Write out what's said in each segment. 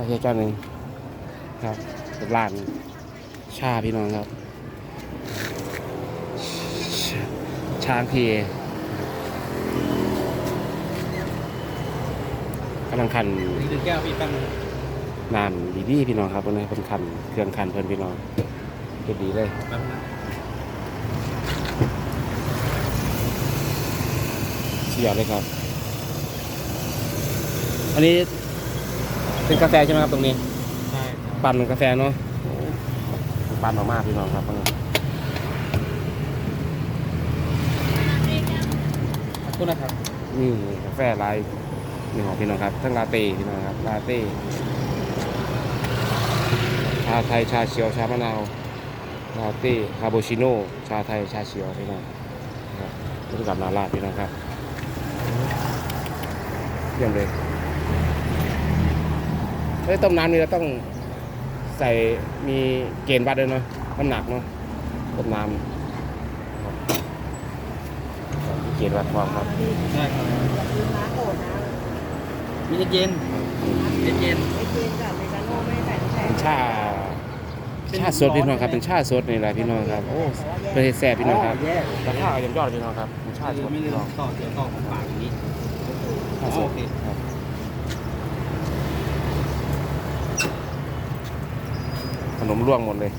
คาเฟ่เจ้าหนึ่งครับเป็นร้านชาพี่น้องครับชช้างพีกำลังขันนี่คือแก้วพี่แป๊บนึงน้ำดีดีพี่น้องครับเพิ่นเพิ่นขันเครื่องขันเพิ่อนพี่น้องเก็บดีเลยเชียร์เลยครับ อันนี้ เป็นกาแฟใช่ไหมครับตรงนี้ ใช่ครับปั่นกาแฟเนาะโอ้ปั่นออกมาพี่น้องครับเพิ่นขอบคุณนะครับนี่กาแฟลายนี่ของพี่น้องครับ ทั้งลาเต้พี่น้องครับลาเต้ชาไทยชาเขียวชามะนาวลาเต้คาโบชิโน่ชาไทยชาเขียวพี่น้องครับนี่กับนาลาดพี่น้องครับเยี่ยมเลย เฮ้ยต้มน้ำนี่เราต้องใส่มีเกณฑ์วัดด้วยเนาะน้ำหนักเนาะต้มน้ำครับมีเกณฑ์วัดความครับใช่ครับคือม้าโกรธนะมีเย็นเย็นเย็นไม่กินกับเมกาโน่ไม่ใส่น้ำแข็งเป็นชาชาสดพี่น้องครับเป็นชาสดนี่แหละพี่น้องครับโอ้เป็นแซ่บพี่น้องครับแย่ราคาก็ยังยอดพี่น้องครับเป็นชาสดไม่พี่ได้น้องต่อเดี๋ยวต่อของปากอย่างนี้ชาสดโอเคครับ นมร่วงหมดเลย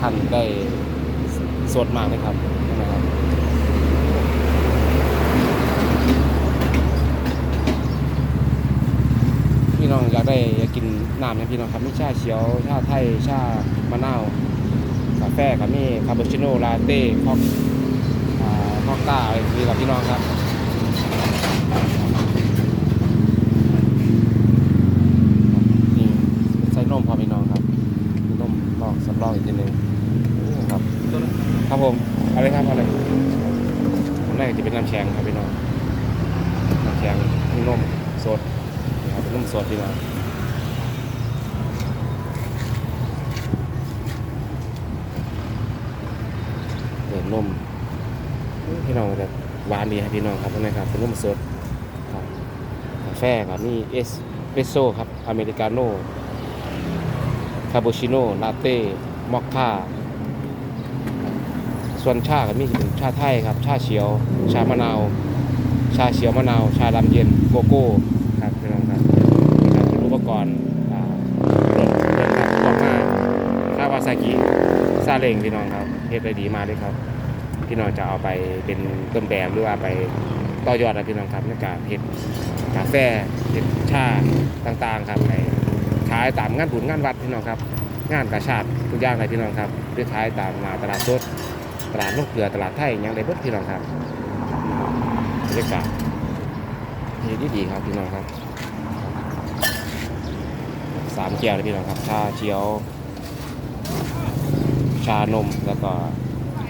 ท่านได้สดมากเลยครับนะครับพี่น้องอยากได้อยากกินน้ำนี่ยพี่น้องครับมีชาเขียวชาไทยชามะนาวกาแฟกับมีคาปูชิโน่ลาเต้คอกอ่าคอกต้าอะไรนี่แหละพี่น้องครับนี่ใส่นมพอพี่น้องครับนมลอกสำรองอีกทีหนึงโอ้ครับ ตัวนั้น ครับผมเอะไรครับเอะไรผมแรกจะเป็นน้ำแข็งครับพี่น้องน้ำแข็งนี่นมสดนะครับเป็นนมสดพี่น้องเดือนนมพี่น้องจะหวานดีครับพี่น้องครับนะครับเป็นนมสดครับกาแฟครับนี่เอสเปรสโซ่ครับอเมริกาโน่คาปูชิโน่ลาเต้มอคค่า ส่วนชาก็มีเป็นชาไทยครับ ชาเขียว ชามะนาว ชาเขียวมะนาว ชาดำเย็นโกโก้ครับพี่น้องครับนี่ครับเป็นอุปกรณ์รถเดินทางออกมาคาวาซากิซาเล้งพี่น้องครับเฮ็ดได้ดีมากเลยครับ พี่น้องจะเอาไปเป็นต้นแบบหรือว่าไปต่อยอดนะพี่น้องครับในการเฮ็ดกาแฟเฮ็ดชาต่างๆครับไปขายตามงานบุญงานวัดพี่น้องครับ งานกระชาติทุกอย่างเลยพี่น้องครับหรือขายตามหน้าตลาดสด ตลาดลูกเกลือตลาดไทยยังได้เบิดพี่น้องครับบรรยากาศดีดีดีครับพี่น้องครับสามแก้วเลยพี่น้องครับชาเชียว ชานมแล้วก็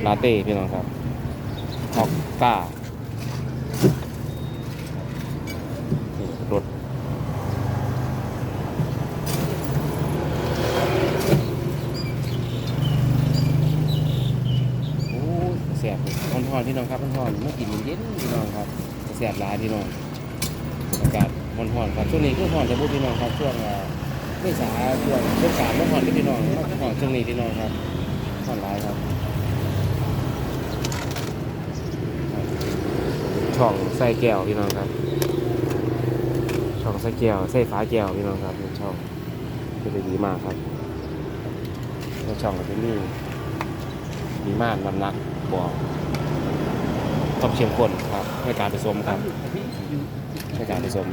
ลาเต้พี่น้องครับฮอกก้านี่รสโอ้ยแส บทอนพี่น้องครับทอนทอนเมื่อกินเย็นพี่น้องครับแสบหลายพี่น้องอากาศทอนทอนครับช่วงนี้คือทอนจะพูดพี่น้องครับช่วงไม่สาช่วงช่วงสามทอนที่พี่น้องทอนช่วงนี้พี่น้องครับทอนหลายครับช่องใส่แก้วพี่น้องครับ ช่องใส่แก้วใส่ฟ้าแก้วพี่น้องครับเป็นช่องเป็นได้ดีมากครับช่องก็จะมีดีมากน้ำหนักบอก ต้องเชียมข้นครับในการผสมครับในการผสม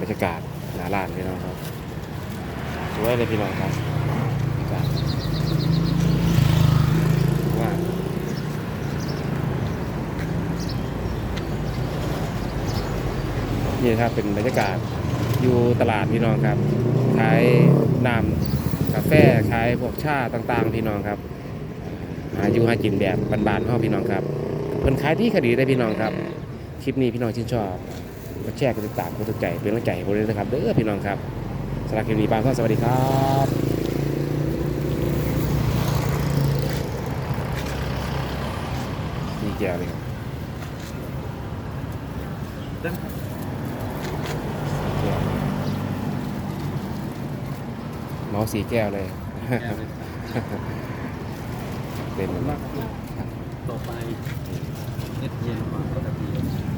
บรรยากาศหนาลานพี่น้องครับสวยเลยพี่น้องครับบรรยากาศว่านี่ครับเป็นบรรยากาศอยู่ตลาดพี่น้องครับ ขายน้ำกาแฟขายพวกชาต่างๆ พี่น้องครับหาอยู่หากินแบบบานๆพ่อพี่น้องครับเพิ่นขายที่คดีได้พี่น้องครับคลิปนี้พี่น้องชื่นชอบมาแชร์กันติดตามกดถูกใจเป็นกำลังใจให้ผมด้วยนะครับเด้อพี่น้องครับสำหรับคลิปนี้บางท่านสวัสดีครับมีแก้วเลยครับ เมาสีแก้วเลย แก้วเลยครับเต็มขอบคุณมากครับต่อไปเย็นเย็นกว่าก็ได้